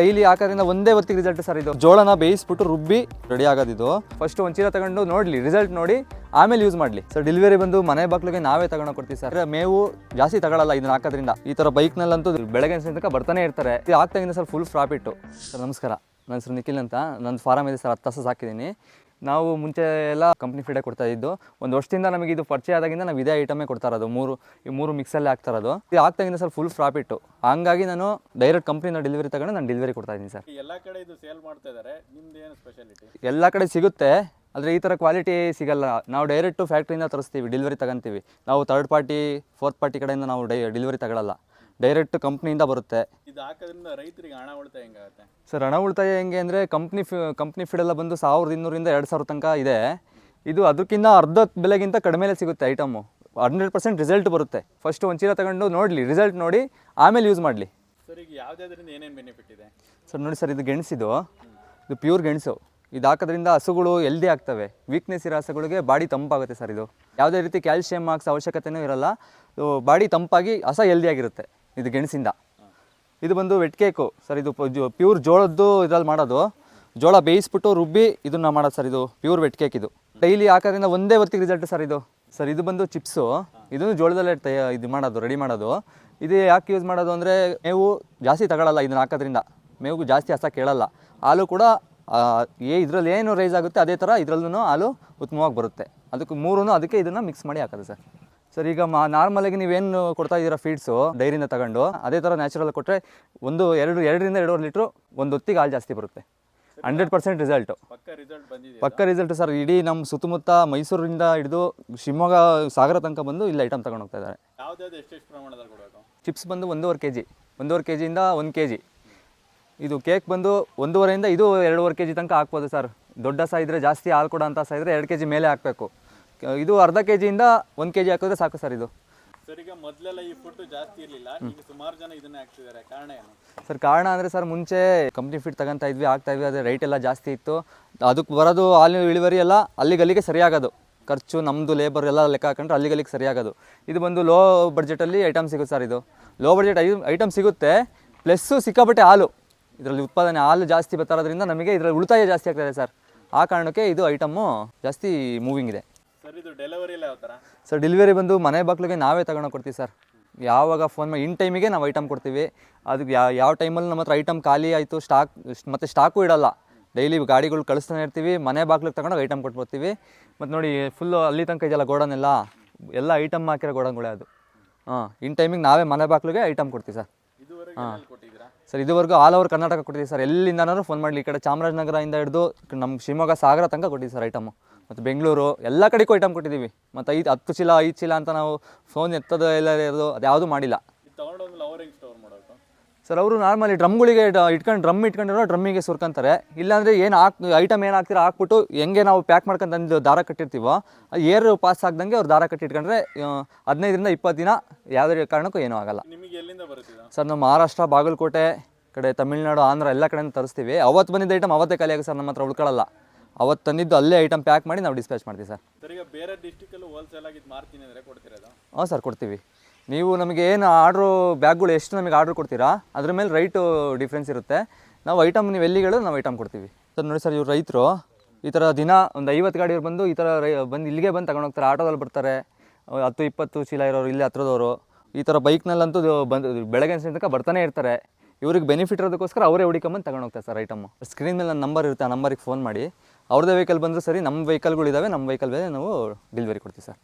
Daily ಹಾಕೋದ್ರಿಂದ ಒಂದೇ ಹೊತ್ತಿಗೆ ರಿಸಲ್ಟ್ ಸರ್ ಇದು. ಜೋಳನ ಬೇಯಿಸ್ಬಿಟ್ಟು ರುಬ್ಬಿ ರೆಡಿ ಆಗೋದಿದು. ಫಸ್ಟ್ ಒಂದು ಚೀಲ ತಗೊಂಡು ನೋಡಲಿ ರಿಸಲ್ಟ್ ನೋಡಿ ಆಮೇಲೆ ಯೂಸ್ ಮಾಡಲಿ. ಸರ್ ಡೆಲಿವರಿ ಬಂದು ಮನೆ ಬಾಕ್ಲಿಗೆ ನಾವೇ ತಗೊಂಡು ಕೊಡ್ತೀವಿ ಸರ್. ಮೇವು ಜಾಸ್ತಿ ತಗೊಳ್ಳಲ್ಲ ಇದನ್ನ ಹಾಕೋದ್ರಿಂದ. ಈ ಥರ ಬೈಕ್ನಲ್ಲಂತೂ ಬೆಳಗ್ಗೆ ತನಕ ಬರ್ತಾನೆ ಇರ್ತಾರೆ. ಇದು ಹಾಕ್ತಾಗಿಂದ ಸರ್ ಫುಲ್ ಪ್ರಾಫಿಟ್ಟು ಸರ್ ನಮಸ್ಕಾರ. ನನ್ನ ಹೆಸರು ನಿಖಿಲ್ ಅಂತ. ನನ್ನ ಫಾರಮ್ ಇದೆ ಸರ್, ಹತ್ತು ತಾಸು ಸಾಕಿದ್ದೀನಿ ನಾವು ಮುಂಚೆ ಎಲ್ಲ ಕಂಪ್ನಿ ಫೀಡೇ ಕೊಡ್ತಾ ಇದ್ದು ಒಂದು ವರ್ಷದಿಂದ ನಮಗೆ ಇದು ಪರಿಚಯ ಆದಾಗಿಂದ ನಾವು ಇದೇ ಐಟಮೇ ಕೊಡ್ತಾ ಇರೋದು ಮೂರು ಈ ಮೂರು ಮಿಕ್ಸಲ್ಲೇ ಆಗ್ತಾ ಇರೋದು. ಇದು ಆಗ್ತಾಗಿಂದ ಸರ್ ಫುಲ್ ಪ್ರಾಫಿಟ್ಟು ಹಂಗಾಗಿ ನಾನು ಡೈರೆಕ್ಟ್ ಕಂಪ್ನಿನ ಡೆಲಿವರಿ ತಗೊಂಡು ನಾನು ಡೆಲಿವರಿ ಕೊಡ್ತಾ ಇದ್ದೀನಿ ಸರ್. ಎಲ್ಲ ಕಡೆ ಇದು ಸೇಲ್ ಮಾಡ್ತಾ ಇದ್ದಾರೆ ನಿಮ್ದು ಏನು ಸ್ಪೆಷಾಲಿಟಿ ಎಲ್ಲ ಕಡೆ ಸಿಗುತ್ತೆ ಆದರೆ ಈ ಥರ ಕ್ವಾಲಿಟಿ ಸಿಗಲ್ಲ. ನಾವು ಡೈರೆಕ್ಟು ಫ್ಯಾಕ್ಟ್ರಿಯಿಂದ ತರಿಸ್ತೀವಿ ಡೆಲಿವರಿ ತಗೊಂತೀವಿ. ನಾವು ಥರ್ಡ್ ಪಾರ್ಟಿ ಫೋರ್ತ್ ಪಾರ್ಟಿ ಕಡೆಯಿಂದ ನಾವು ಡೈ ಡೆಲಿವರಿ ತಗೊಳ್ಳಲ್ಲ ಡೈರೆಕ್ಟ್ ಕಂಪ್ನಿಯಿಂದ ಬರುತ್ತೆ. ಇದು ಹಾಕೋದ್ರಿಂದ ರೈತರಿಗೆ ಹಣ ಉಳಿತಾಯ ಹೆಂಗಾಗುತ್ತೆ? ಸರ್ ಹಣ ಉಳಿತಾಯ ಹೆಂಗೆ ಅಂದರೆ ಕಂಪ್ನಿ ಫಿ ಕಂಪ್ನಿ ಫೀಡೆಲ್ಲ ಬಂದು ಸಾವಿರದ ಇನ್ನೂರಿಂದ ಎರಡು ಸಾವಿರ ತನಕ ಇದೆ. ಇದು ಅದಕ್ಕಿಂತ ಅರ್ಧ ಬೆಲೆಗಿಂತ ಕಡಿಮೆಲೆ ಸಿಗುತ್ತೆ ಐಟಮು ಹಂಡ್ರೆಡ್ ಪರ್ಸೆಂಟ್ ರಿಸಲ್ಟ್ ಬರುತ್ತೆ. ಫಸ್ಟ್ ಒಂದು ಚೀಲ ತಗೊಂಡು ನೋಡಲಿ ರಿಸಲ್ಟ್ ನೋಡಿ ಆಮೇಲೆ ಯೂಸ್ ಮಾಡಲಿ. ಸರ್ ಈಗ ಯಾವುದಾದ್ರಿಂದ ಏನೇನು ಬೆನಿಫಿಟ್ ಇದೆ? ಸರ್ ನೋಡಿ ಸರ್ ಇದು ಗೆಣಸಿದು ಇದು. ಪ್ಯೂರ್ ಗೆಣಸು. ಇದು ಹಾಕೋದ್ರಿಂದ ಹಸುಗಳು ಎಲ್ದಿ ಆಗ್ತವೆ. ವೀಕ್ನೆಸ್ ಇರೋ ಹಸುಗಳಿಗೆ ಬಾಡಿ ತಂಪಾಗುತ್ತೆ ಸರ್ ಇದು. ಯಾವುದೇ ರೀತಿ ಕ್ಯಾಲ್ಶಿಯಂ ಮಾರ್ಕ್ಸ್ ಅವಶ್ಯಕತೆಯೂ ಇರಲ್ಲ. ಬಾಡಿ ತಂಪಾಗಿ ಹಸ ಆಗಿರುತ್ತೆ. ಇದು ಗೆಣಸಿಂದ. ಇದು ಬಂದು ವೆಟ್ ಕೇಕು ಸರ್ ಇದು ಪ್ಯೂರ್ ಜೋಳದ್ದು ಇದ್ರಲ್ಲಿ ಮಾಡೋದು. ಜೋಳ ಬೇಯಿಸ್ಬಿಟ್ಟು ರುಬ್ಬಿ ಇದನ್ನ ಮಾಡೋದು ಸರ್ ಇದು ಪ್ಯೂರ್ ವೆಟ್ ಕೇಕ್ ಇದು. ಡೈಲಿ ಹಾಕೋದ್ರಿಂದ ಒಂದೇ ಹೊತ್ತಿಗೆ ರಿಸಲ್ಟ್ ಸರ್ ಇದು. ಸರ್ ಇದು ಬಂದು ಚಿಪ್ಸು ಇದನ್ನು ಜೋಳದಲ್ಲೇ ಇದು ಮಾಡೋದು ರೆಡಿ ಮಾಡೋದು. ಇದು ಯಾಕೆ ಯೂಸ್ ಮಾಡೋದು ಅಂದರೆ ಮೇವು ಜಾಸ್ತಿ ತಗೊಳ್ಳಲ್ಲ ಇದನ್ನು ಹಾಕೋದ್ರಿಂದ. ಮೇವು ಜಾಸ್ತಿ ಹಸ ಕೇಳಲ್ಲ. ಹಾಲು ಕೂಡ ಏ, ಇದರಲ್ಲಿ ಏನು ರೈಸ್ ಆಗುತ್ತೆ ಅದೇ ಥರ ಇದರಲ್ಲೂ ಹಾಲು ಉತ್ತಮವಾಗಿ ಬರುತ್ತೆ. ಅದಕ್ಕೆ ಮೂರೂ ಅದಕ್ಕೆ ಇದನ್ನು ಮಿಕ್ಸ್ ಮಾಡಿ ಹಾಕೋದು ಸರ್ ಸರ್ ಈಗ ಮಾ ನಾರ್ಮಲಾಗಿ ನೀವೇನು ಕೊಡ್ತಾ ಇದ್ದೀರಾ ಫೀಡ್ಸು ಡೈರಿಯಿಂದ ತಗೊಂಡು ಅದೇ ಥರ ನ್ಯಾಚುರಲ್ ಕೊಟ್ಟರೆ ಒಂದು ಎರಡು ಎರಡರಿಂದ ಎರಡೂವರೆ ಲೀಟ್ರು ಒಂದು ಹೊತ್ತಿಗೆ ಹಾಲು ಜಾಸ್ತಿ ಬರುತ್ತೆ. ಹಂಡ್ರೆಡ್ ಪರ್ಸೆಂಟ್ ರಿಸಲ್ಟು ಪಕ್ಕ ರಿಸಲ್ಟ್ ಬಂದಿದೆ ಪಕ್ಕ ರಿಸಲ್ಟ್ ಸರ್ ಇಡೀ ನಮ್ಮ ಸುತ್ತಮುತ್ತ ಮೈಸೂರಿಂದ ಹಿಡಿದು ಶಿವಮೊಗ್ಗ ಸಾಗರ ತನಕ ಬಂದು ಇಲ್ಲಿ ಐಟಮ್ ತಗೊಂಡು ಹೋಗ್ತಾ ಇದ್ದಾರೆ. ಚಿಪ್ಸ್ ಬಂದು ಒಂದೂವರೆ ಕೆ ಜಿ ಒಂದೂವರೆ ಕೆ ಜಿಯಿಂದ ಒಂದು ಕೆ ಜಿ ಇದು ಕೇಕ್ ಬಂದು ಒಂದೂವರೆಯಿಂದ ಇದು ಎರಡೂವರೆ ಕೆ ಜಿ ತನಕ ಹಾಕ್ಬೋದು ಸರ್ ದೊಡ್ಡ ಸಹ ಇದ್ರೆ ಜಾಸ್ತಿ ಹಾಲು ಕೊಡೋ ಅಂತ ಸಹ ಇದ್ರೆ ಎರಡು ಕೆ ಜಿ ಮೇಲೆ ಹಾಕಬೇಕು. ಇದು ಅರ್ಧ ಕೆ ಜಿಯಿಂದ ಒಂದು ಕೆ ಜಿ ಹಾಕಿದ್ರೆ ಸಾಕು ಸರ್ ಇದು. ಸರ್ ಈಗ ಮೊದಲೆಲ್ಲ ಈ ಫುಡ್ ಜಾಸ್ತಿ ಇರಲಿಲ್ಲ. ಈಗ ಸುಮಾರು ಜನ ಇದನ್ನೇ ಹಾಕ್ತಿದ್ದಾರೆ. ಕಾರಣ ಏನು? ಸರ್ ಕಾರಣ ಅಂದರೆ ಸರ್ ಮುಂಚೆ ಕಂಪ್ನಿ ಫಿಟ್ ತಗೊಂತ ಇದ್ವಿ ಆಗ್ತಾ ಇದ್ವಿ ಅದೇ ರೇಟ್ ಎಲ್ಲ ಜಾಸ್ತಿ ಇತ್ತು. ಅದಕ್ಕೆ ಬರೋದು ಹಾಲಿನ ಇಳುವರಿ ಎಲ್ಲ ಅಲ್ಲಿಗಲ್ಲಿಗೆ ಸರಿಯಾಗೋದು. ಖರ್ಚು ನಮ್ಮದು ಲೇಬರ್ ಎಲ್ಲ ಲೆಕ್ಕ ಹಾಕೊಂಡ್ರೆ ಅಲ್ಲಿಗಲ್ಲಿಗೆ ಸರಿಯಾಗೋದು. ಇದು ಬಂದು ಲೋ ಬಜೆಟಲ್ಲಿ ಐಟಮ್ ಸಿಗುತ್ತೆ ಸರ್ ಇದು. ಲೋ ಬಜೆಟ್ ಐ ಐಟಮ್ ಸಿಗುತ್ತೆ ಪ್ಲಸ್ಸು ಸಿಕ್ಕಾಪಟ್ಟೆ ಹಾಲು. ಇದರಲ್ಲಿ ಉತ್ಪಾದನೆ ಹಾಲು ಜಾಸ್ತಿ ಬರ್ತಾರೋದ್ರಿಂದ ನಮಗೆ ಇದರಲ್ಲಿ ಉಳಿತಾಯ ಜಾಸ್ತಿ ಆಗ್ತಾಯಿದೆ ಸರ್ ಆ ಕಾರಣಕ್ಕೆ ಇದು ಐಟಮ್ಮು ಜಾಸ್ತಿ ಮೂವಿಂಗ್ ಇದೆ. ಇದು ಡೆಲಿವರಿ ಎಲ್ಲ ಯಾವ ಥರ ಸರ್ ಡೆಲಿವರಿ ಬಂದು ಮನೆ ಬಾಗಿಲಿಗೆ ನಾವೇ ತಗೊಂಡು ಕೊಡ್ತೀವಿ ಸರ್ ಯಾವಾಗ ಫೋನ್ ಮಾಡಿ ಇನ್ ಟೈಮಿಗೆ ನಾವು ಐಟಮ್ ಕೊಡ್ತೀವಿ. ಅದಕ್ಕೆ ಯಾವ ಯಾವ ಟೈಮಲ್ಲಿ ನಮ್ಮ ಹತ್ರ ಐಟಮ್ ಖಾಲಿ ಆಯಿತು ಸ್ಟಾಕ್ ಮತ್ತು ಸ್ಟಾಕು ಇಡಲ್ಲ. ಡೈಲಿ ಗಾಡಿಗಳು ಕಳಿಸ್ತಾನೆ ಇರ್ತೀವಿ ಮನೆ ಬಾಗಿಲಿಗೆ ತಗೊಂಡು ಐಟಮ್ ಕೊಟ್ಬಿಡ್ತೀವಿ. ಮತ್ತು ನೋಡಿ ಫುಲ್ಲು ಅಲ್ಲಿ ತನಕ ಇದೆಯಲ್ಲ ಗೋಡನ್ ಎಲ್ಲ? ಎಲ್ಲ ಐಟಮ್ ಹಾಕಿರೋ ಗೋಡನ್ಗಳೇ ಅದು. ಹಾಂ ಇನ್ ಟೈಮಿಗೆ ನಾವೇ ಮನೆ ಬಾಗಿಲಿಗೆ ಐಟಮ್ ಕೊಡ್ತೀವಿ ಸರ್ ಹಾಂ. ಸರ್ ಇದುವರೆಗೂ ಆಲ್ ಓವರ್ ಕರ್ನಾಟಕ ಕೊಟ್ಟಿದ್ದೀವಿ ಸರ್ ಎಲ್ಲಿಂದನೂ ಫೋನ್ ಮಾಡಲಿ ಈ ಕಡೆ ಚಾಮರಾಜನಗರದಿಂದ ಹಿಡಿದು ನಮ್ಮ ಶಿವಮೊಗ್ಗ ಸಾಗರ ತನಕ ಕೊಟ್ಟಿದ್ದೀವಿ ಸರ್ ಐಟಮು ಮತ್ತು ಬೆಂಗಳೂರು ಎಲ್ಲ ಕಡೆಗೂ ಐಟಮ್ ಕೊಟ್ಟಿದ್ದೀವಿ. ಮತ್ತು ಐದು ಹತ್ತು ಚೀಲ ಐದು ಚೀಲ ಅಂತ ನಾವು ಫೋನ್ ಎತ್ತೋದು ಎಲ್ಲ ಇರೋದು ಅದು ಯಾವುದೂ ಮಾಡಿಲ್ಲ. ಸರ್ ಅವರು ನಾರ್ಮಲಿ ಡ್ರಮ್ಗಳಿಗೆ ಇಟ್ಕೊಂಡು ಡ್ರಮ್ ಇಟ್ಕೊಂಡಿರೋ ಡ್ರಮ್ಮಿಗೆ ಸುರ್ಕೊಂತಾರೆ. ಇಲ್ಲಾಂದರೆ ಏನು ಹಾಕ್ ಐಟಮ್ ಏನು ಹಾಕ್ತೀರ ಹಾಕ್ಬಿಟ್ಟು ಹೆಂಗೆ ನಾವು ಪ್ಯಾಕ್ ಮಾಡ್ಕೊಂಡು ತಂದು ದಾರ ಕಟ್ಟಿರ್ತೀವೋ ಅದು ಏರ್ ಪಾಸ್ ಆಗ್ದಂಗೆ ಅವ್ರು ದಾರ ಕಟ್ಟಿಟ್ಕೊಂಡ್ರೆ ಹದಿನೈದರಿಂದ ಇಪ್ಪತ್ತು ದಿನ ಯಾವುದೇ ಕಾರಣಕ್ಕೂ ಏನೂ ಆಗಲ್ಲ. ಸರ್ ನಾವು ಮಹಾರಾಷ್ಟ್ರ ಬಾಗಲಕೋಟೆ ಕಡೆ ತಮಿಳ್ನಾಡು ಆಂಧ್ರ ಎಲ್ಲ ಕಡೆಯಿಂದ ತರಿಸ್ತೀವಿ. ಅವತ್ತು ಬಂದಿದ್ದ ಐಟಮ್ ಅವತ್ತೇ ಖಾಲಿ ಆಗುತ್ತೆ ಸರ್ ನಮ್ಮ ಹತ್ರ ಉಳ್ಕೊಳ್ಳಲ್ಲ ಅವತ್ತು ತಂದಿದ್ದು ಅಲ್ಲೇ ಐಟಮ್ ಪ್ಯಾಕ್ ಮಾಡಿ ನಾವು ಡಿಸ್ಪ್ಯಾಚ್ ಮಾಡ್ತೀವಿ ಸರ್. ಸರ್ ಈಗ ಬೇರೆ ಡಿಸ್ಟಿಕಲ್ಲೂ ಹೋಲ್ಸೇಲ್ ಆಗಿ ಇದು ಮಾರ್ತೀನಿ ಅಂದರೆ ಕೊಡ್ತಿರೋದು ಹಾಂ ಸರ್ ಕೊಡ್ತೀವಿ. ನೀವು ನಮಗೆ ಏನು ಆರ್ಡ್ರು ಬ್ಯಾಗ್ಗಳು ಎಷ್ಟು ನಮಗೆ ಆರ್ಡ್ರ್ ಕೊಡ್ತೀರಾ ಅದ್ರ ಮೇಲೆ ರೈಟು ಡಿಫ್ರೆನ್ಸ್ ಇರುತ್ತೆ. ನಾವು ಐಟಮ್ ನೀವು ಎಲ್ಲಿ ಹೇಳೋದು ನಾವು ಐಟಮ್ ಕೊಡ್ತೀವಿ. ಸರ್ ನೋಡಿ ಸರ್ ಇವ್ರು ರೈತರು. ಈ ಥರ ದಿನ ಒಂದು ಐವತ್ತು ಗಾಡಿಯವ್ರು ಬಂದು ಈ ಥರ ರೈ ಬಂದು ಇಲ್ಲಿಗೆ ಬಂದು ತಗೊಂಡು ಹೋಗ್ತಾರೆ ಆಟೋದಲ್ಲಿ ಬರ್ತಾರೆ. ಹತ್ತು ಇಪ್ಪತ್ತು ಚೀಲ ಇರೋರು ಇಲ್ಲಿ ಹತ್ರದವರು. ಈ ಥರ ಬೈಕ್ನಲ್ಲಂತೂ ಬಂದು ಬೆಳಗ್ಗೆ ತನಕ ಬರ್ತಾನೆ ಇರ್ತಾರೆ. ಇವ್ರಿಗೆ ಬೆನಿಫಿಟ್ ಇರೋದಕ್ಕೋಸ್ಕರ ಅವರೇ ಹುಡಿಕೊಂಬಂದು ತಗೊಂಡು ಹೋಗ್ತಾರೆ ಸರ್ ಐಟಮ್ ಸ್ಕ್ರೀನ್ ಮೇಲೆ ನನ್ನ ನಂಬರ್ ಇರುತ್ತೆ, ಆ ನಂಬರಿಗೆ ಫೋನ್ ಮಾಡಿ. ಅವ್ರದ್ದೇ ವೆಹಿಕಲ್ ಬಂದರೂ ಸರಿ ನಮ್ಮ ವೆಹಿಕಲ್ಗಳಿದ್ದಾವೆ ನಮ್ಮ ವೆಹಿಕಲ್ ಮೇಲೆ ನಾವು ಡೆಲಿವರಿ ಕೊಡ್ತೀವಿ ಸರ್.